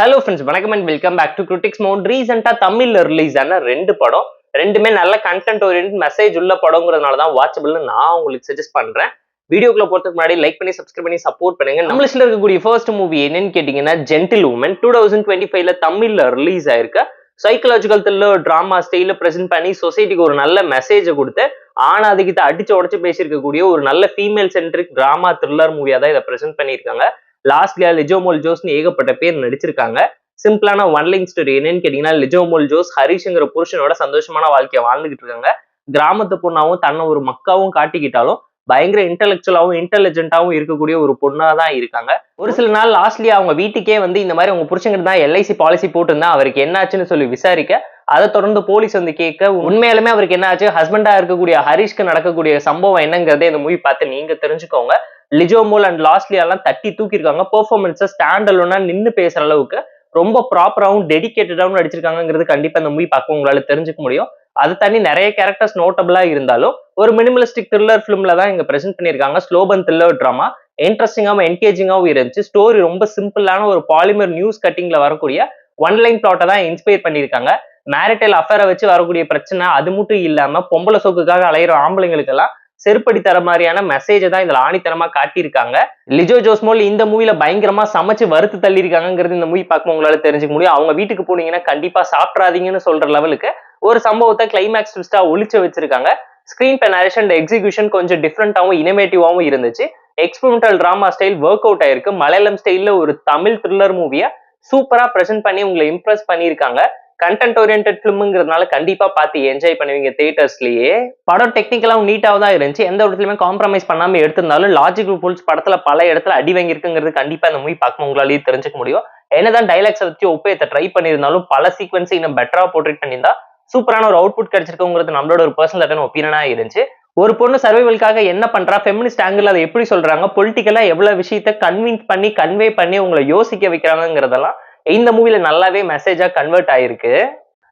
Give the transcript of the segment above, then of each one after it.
Hello friends வணக்கம் and welcome back to critics mount ரீசெண்டாக தமிழ்ல ரிலீஸ் ஆன ரெண்டு படம். ரெண்டுமே நல்ல கண்டென்ட் ஓரியன்ட் மெசேஜ் உள்ள படங்கிறதுனால தான் வாட்சபிள்னு நான் உங்களுக்கு சஜஸ்ட் பண்றேன். வீடியோக்குள்ள போறதுக்கு முன்னாடி லைக் பண்ணி சப்ஸ்கிரைப் பண்ணி சப்போர்ட் பண்ணுங்க. நம்ம இருக்கக்கூடிய ஃபர்ஸ்ட் மூவி என்னன்னு கேட்டீங்கன்னா gentle woman two thousand twenty ஃபைவ்ல தமிழ்ல ரிலீஸ் ஆயிருக்க. சைக்கலாஜிக்கல் த்ரில்லர் டிராமா ஸ்டைல பிரசென்ட் பண்ணி சொசைட்டிக்கு ஒரு நல்ல மெசேஜை கொடுத்து ஆணாதிக்கத்தை அடிச்சு உடச்சு பேசியிருக்கக்கூடிய ஒரு நல்ல ஃபீமேல் சென்ட்ரிக் டிராமா த்ரில்லர் மூவியா தான் இதை பிரசென்ட் பண்ணியிருக்காங்க. லாஸ்ட்லியா லிஜோமோல் ஜோஸ்னு ஏகப்பட்ட பேர் நடிச்சிருக்காங்க. சிம்பிளான ஒன் லைன் ஸ்டோரி என்னன்னு கேட்டீங்கன்னா லிஜோமோல் ஜோஸ் ஹரிஷ்ங்கிற புருஷனோட சந்தோஷமான வாழ்க்கையை வாழ்ந்துகிட்டு இருக்காங்க. கிராமத்து பொண்ணாவும் தன்னை ஒரு மக்காவும் காட்டிக்கிட்டாலும் பயங்கர இன்டெலெக்சுவலாகவும் இன்டெலிஜென்ட்டாகவும் இருக்கக்கூடிய ஒரு பொண்ணா தான் இருக்காங்க. ஒரு சில நாள் லாஸ்ட்லி அவங்க வீட்டுக்கே வந்து இந்த மாதிரி உங்க புருஷங்கிட்ட தான் எல்ஐசி பாலிசி போட்டிருந்தா அவருக்கு என்னாச்சுன்னு சொல்லி விசாரிக்க அதை தொடர்ந்து போலீஸ் வந்து கேட்க உண்மையாலுமே அவருக்கு என்ன ஆச்சு ஹஸ்பண்டா இருக்கக்கூடிய ஹரிஷ்க்கு நடக்கக்கூடிய சம்பவம் என்னங்கிறதே இந்த மூவி பார்த்து நீங்க தெரிஞ்சுக்கோங்க. லிஜோமோல் அண்ட் லாஸ்ட்லியெல்லாம் தட்டி தூக்கியிருக்காங்க. பெர்ஃபார்மன்ஸை ஸ்டாண்ட் நின்று பேசுற அளவுக்கு ரொம்ப ப்ராப்பராகவும் டெடிக்கேட்டடாகவும் நடிச்சிருக்காங்கிறது கண்டிப்பாக இந்த மூவி பார்க்க உங்களால் தெரிஞ்சுக்க முடியும். அது தனி நிறைய கேரக்டர்ஸ் நோட்டபிளாக இருந்தாலும் ஒரு மினிமலிஸ்டிக் த்ரில்லர் ஃபிலிமில் தான் இங்கே பிரசென்ட் பண்ணியிருக்காங்க. ஸ்லோபன் த்ரில்லர் ட்ராமா இன்ட்ரெஸ்டிங்காகவும் என்கேஜிங்காகவும் இருந்துச்சு. ஸ்டோரி ரொம்ப சிம்பிளான ஒரு பாலிமர் நியூஸ் கட்டிங்கில் வரக்கூடிய ஒன் லைன் பிளாட்டை தான் இன்ஸ்பயர் பண்ணியிருக்காங்க. மேரிட்டல் அஃபேரை வச்சு வரக்கூடிய பிரச்சனை அது மட்டும் இல்லாமல் பொம்பளை சோக்குக்காக அலையிற ஆம்பளைங்களுக்கெல்லாம் செருப்படி தர மாதிரியான மெசேஜை தான் இதுல ஆணித்தரமா காட்டியிருக்காங்க. லிஜோ ஜோஸ்மோல் இந்த மூவில பயங்கரமா சமைச்சு வறுத்து தள்ளியிருக்காங்கிறது இந்த மூவி பார்க்கும் உங்களால தெரிஞ்சுக்க முடியும். அவங்க வீட்டுக்கு போனீங்கன்னா கண்டிப்பா சாப்பிட்றாதீங்கன்னு சொல்ற லெவலுக்கு ஒரு சம்பவத்தை கிளைமேக்ஸ் ட்விஸ்டா ஒழிச்சு வச்சிருக்காங்க. ஸ்கிரீன் பே நரேஷன் எக்ஸிகியூஷன் கொஞ்சம் டிஃப்ரெண்டாகவும் இனோவேட்டிவாகவும் இருந்துச்சு. Experimental drama style work out ஆயிருக்கு. மலையாளம் ஸ்டைலில் ஒரு தமிழ் த்ரில்லர் மூவியை சூப்பராக ப்ரெசென்ட் பண்ணி உங்களை இம்ப்ரெஸ் பண்ணியிருக்காங்க. கண்டென்ட் ஓரியன்ட் ஃபிலிம்ங்கிறதுனால கண்டிப்பா பார்த்து என்ஜாய் பண்ணுவீங்க தியேட்டர்ஸ்லயே படம் டெக்னிக்கலாவும் நீட்டாக தான் இருந்துச்சு. எந்த இடத்துலயுமே காம்ப்ரமைஸ் பண்ணாம எடுத்திருந்தாலும் லாஜிக்கல் ஃபுல்ஸ் படத்துல பல இடத்துல அடி வாங்கியிருக்குங்கிறது கண்டிப்பா இந்த மூவி பார்க்கும் உங்களாலேயே தெரிஞ்சுக்க முடியும். என்னதான் டைலாக்ஸை வச்சு ஒப்பேத்த ட்ரை பண்ணியிருந்தாலும் பல சீக்வன்ஸை இன்னும் பெட்டரா போர்ட்ரேட் பண்ணியிருந்தா சூப்பரான ஒரு அவுட்புட் கிடைச்சிருக்குங்கிறது நம்மளோட ஒரு பர்சனல் ஒப்பீனியனா இருந்துச்சு. ஒரு பொண்ணு சர்வைவல்காக என்ன பண்றா? ஃபெமினிஸ்ட் ஆங்கிள் அதை எப்படி சொல்றாங்க? பொலிட்டிக்கலா எவ்வளவு விஷயத்த கன்வின்ஸ் பண்ணி கன்வே பண்ணி உங்களை யோசிக்க வைக்கிறாங்கிறதெல்லாம் இந்த மூவில நல்லாவே மெசேஜா கன்வெர்ட் ஆயிருக்கு.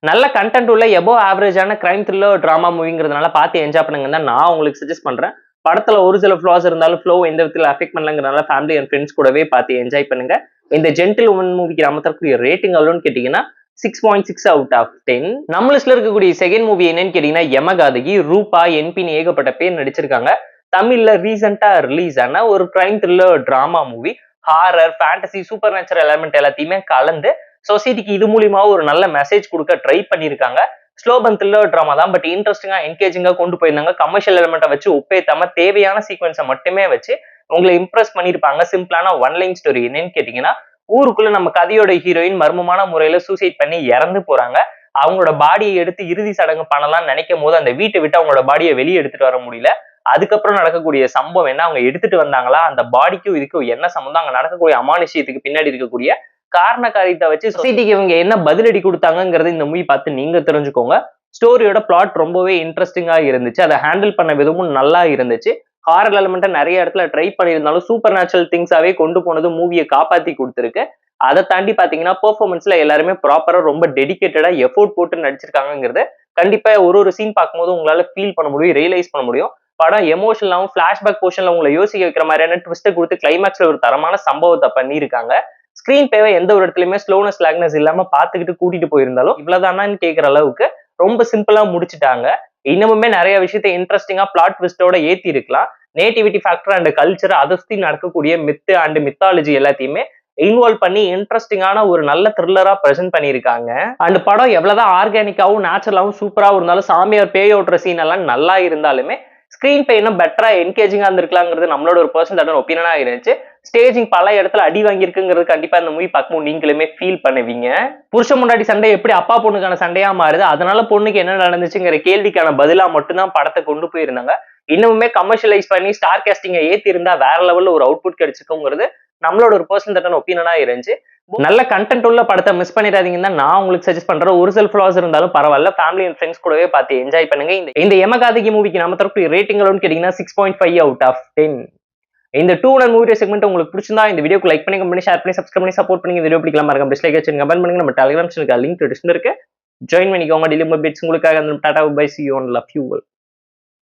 நல்ல கண்டென்ட் உள்ள எபோ ஆவரேஜான கிரைம் த்ரில்லர் ட்ராமா மூவிங்கிறதுனால பார்த்து என்ஜாய் பண்ணுங்க தான் நான் உங்களுக்கு சஜஸ்ட் பண்றேன். படத்துல ஒரு சில ஃப்ளாஸ் இருந்தாலும் ஃப்ளோ எந்த விதத்தில் அஃபெக்ட் பண்ணலங்கிறனால ஃபேமிலி அண்ட் ஃப்ரெண்ட்ஸ் கூடவே பார்த்து என்ஜாய் பண்ணுங்க. இந்த ஜென்டில் உமன் மூவிக்கு நம்ம தரக்கூடிய ரேட்டிங் அவ்வளோன்னு கேட்டீங்கன்னா six point six out of ten நம்ம லிஸ்ட்ல இருக்கக்கூடிய செகண்ட் மூவி என்னன்னு கேட்டீங்கன்னா யமகாதகி ரூபா என்பின்னு ஏகப்பட்ட பேர் நடிச்சிருக்காங்க. தமிழ்ல ரீசெண்டா ரிலீஸ் ஆன ஒரு crime thriller drama movie horror fantasy supernatural element எல்லாத்தையுமே கலந்து சொசைட்டிக்கு இது மூலியமா ஒரு நல்ல மெசேஜ் கொடுக்க ட்ரை பண்ணியிருக்காங்க. ஸ்லோபன் த்ரில்லர் ட்ராமா தான் பட் இன்ட்ரெஸ்டிங்கா என்கேஜிங்கா கொண்டு போயிருந்தாங்க. கமர்ஷியல் எலமெண்ட்டை வச்சு ஒப்பேத்தாம தேவையான சீக்வன்ஸை மட்டுமே வச்சு உங்களை இம்ப்ரெஸ் பண்ணியிருப்பாங்க. சிம்பிளான ஒன் லைன் ஸ்டோரி என்னன்னு கேட்டீங்கன்னா ஊருக்குள்ள நம்ம கதையோட ஹீரோயின் மர்மமான முறையில சூசைட் பண்ணி இறந்து போறாங்க. அவங்களோட பாடியை எடுத்து இறுதி சடங்கு பண்ணலாம்னு நினைக்கும் போது அந்த வீட்டை விட்டு அவங்களோட பாடியை வெளியே எடுத்துட்டு வர முடியல. அதுக்கப்புறம் நடக்கக்கூடிய சம்பவம் என்ன? அவங்க எடுத்துட்டு வந்தாங்களா? அந்த பாடிக்கும் இதுக்கும் என்ன சம்பந்தம்? அங்க நடக்கக்கூடிய அமானுஷியத்துக்கு பின்னாடி இருக்கக்கூடிய காரண காரியத்தை வச்சு சொசைட்டிக்கு இவங்க என்ன பதிலடி கொடுத்தாங்கிறத இந்த மூவி பார்த்து நீங்க தெரிஞ்சுக்கோங்க. ஸ்டோரியோட பிளாட் ரொம்பவே இன்ட்ரெஸ்டிங்காக இருந்துச்சு. அதை ஹேண்டில் பண்ண விதமும் நல்லா இருந்துச்சு. ஹாரல் எலமெண்ட்டை நிறைய இடத்துல ட்ரை பண்ணியிருந்தாலும் சூப்பர் நேச்சுரல் திங்ஸாவே கொண்டு போனது மூவியை காப்பாற்றி கொடுத்துருக்கு. அதை தாண்டி பார்த்தீங்கன்னா பெர்ஃபார்மன்ஸ்ல எல்லாருமே ப்ராப்பரா ரொம்ப டெடிக்கேட்டடாக எஃபோர்ட் போட்டு நடிச்சிருக்காங்கிறது கண்டிப்பா ஒரு ஒரு சீன் பார்க்கும்போது உங்களால ஃபீல் பண்ண முடியும் ரியலைஸ் பண்ண முடியும். படம் எமோஷனலாகவும் ஃபிளாஷ்பேக் போர்ஷன்ல உங்களை யோசிக்க வைக்கிற மாதிரியான ட்விஸ்ட்டை கொடுத்து கிளைமேக்ஸ்ல ஒரு தரமான சம்பவத்தை பண்ணியிருக்காங்க. ஸ்க்ரீன் பேவை எந்த ஒரு இடத்துலயுமே ஸ்லோனஸ் லாக்னஸ் இல்லாம பாத்துக்கிட்டு கூட்டிட்டு போயிருந்தாலும் இவ்வளவுதானான்னு கேட்குற அளவுக்கு ரொம்ப சிம்பிளா முடிச்சுட்டாங்க. இன்னமுமே நிறைய விஷயத்த இன்ட்ரெஸ்டிங்கா பிளாட் ட்விஸ்டோட ஏத்தி இருக்கலாம் நேட்டிவிட்டி ஃபேக்டர் அண்ட் கல்ச்சர் அதை சுத்தி நடக்கக்கூடிய மித்து அண்ட் மித்தாலஜி எல்லாத்தையுமே இன்வால்வ் பண்ணி இன்ட்ரெஸ்டிங்கான ஒரு நல்ல த்ரில்லரா ப்ரெசென்ட் பண்ணியிருக்காங்க. அண்ட் படம் எவ்வளவுதான் ஆர்கானிக்காவும் நேச்சுரலாவும் சூப்பராகவும் இருந்தாலும் சாமியார் பேய் ஓட்டுற சீன் எல்லாம் நல்லா இருந்தாலுமே ஸ்க்ரீன் பே இன்னும் பெட்டரா என்கேஜிங்கா இருந்திருக்கலாங்கிறது நம்மளோட ஒரு பர்சன் ஒப்பீனியனா இருந்துச்சு. ஸ்டேஜிங் பல இடத்துல அடி வாங்கியிருக்குங்கிறது கண்டிப்பா இந்த மூவி பார்க்கும்போது நீங்களுமே ஃபீல் பண்ணுவீங்க. புருஷ முன்னாடி சண்டை எப்படி அப்பா பொண்ணுக்கான சண்டையா மாறுது? அதனால பொண்ணுக்கு என்ன நடந்துச்சுங்கிற கேள்விக்கான பதிலா மட்டும்தான் படத்தை கொண்டு போயிருந்தாங்க. இன்னுமே கமர்ஷியலைஸ் பண்ணி ஸ்டார் கேஸ்டிங்கை ஏத்தி இருந்தா வேற லெவல்ல ஒரு அவுட்புட் கிடைச்சிருக்குங்கிறது நம்மளோட ஒரு பர்சன் தட்டான ஒப்பீனியனா இருந்துச்சு. நல்ல கண்டென்ட் உள்ள படத்தை மிஸ் பண்ணிடாதீங்கன்னு தான் நான் உங்களுக்கு சஜஸ்ட் பண்றேன் ஒரு சில ஃபிளாஸ் இருந்தாலும் பரவாயில்ல. ஃபேமிலி அண்ட் ஃப்ரெண்ட்ஸ் கூடவே பார்த்து என்ஜாய் பண்ணுங்க. இந்த இந்த எமகாதிகி மூவிக்கு நம்ம தரப்பு ரேட்டிங் கேட்டீங்கன்னா six point five out of ten இந்த டூ அண்ட் மூவி செக்மெண்ட் உங்களுக்கு பிடிச்சிருந்தா இந்த வீடியோக்கு லைக் பண்ணி கம்பெனி ஷேர் பண்ணி சப்ஸ்கிரைப் பண்ணி சப்போர்ட் பண்ணி வீடியோ பிடிக்கலாம் மறக்காம டிஸ்லைக் வச்சு கமெண்ட் பண்ணுங்க. நம்ம டெலிகிராம் சேனலுக்கு லிங்க் டிஸ்பிள் இருக்கு. ஜாயின் பண்ணிக்கோங்க. டெலிவரி பிட்ஸ் உங்களுக்காக. Tata bye see one love you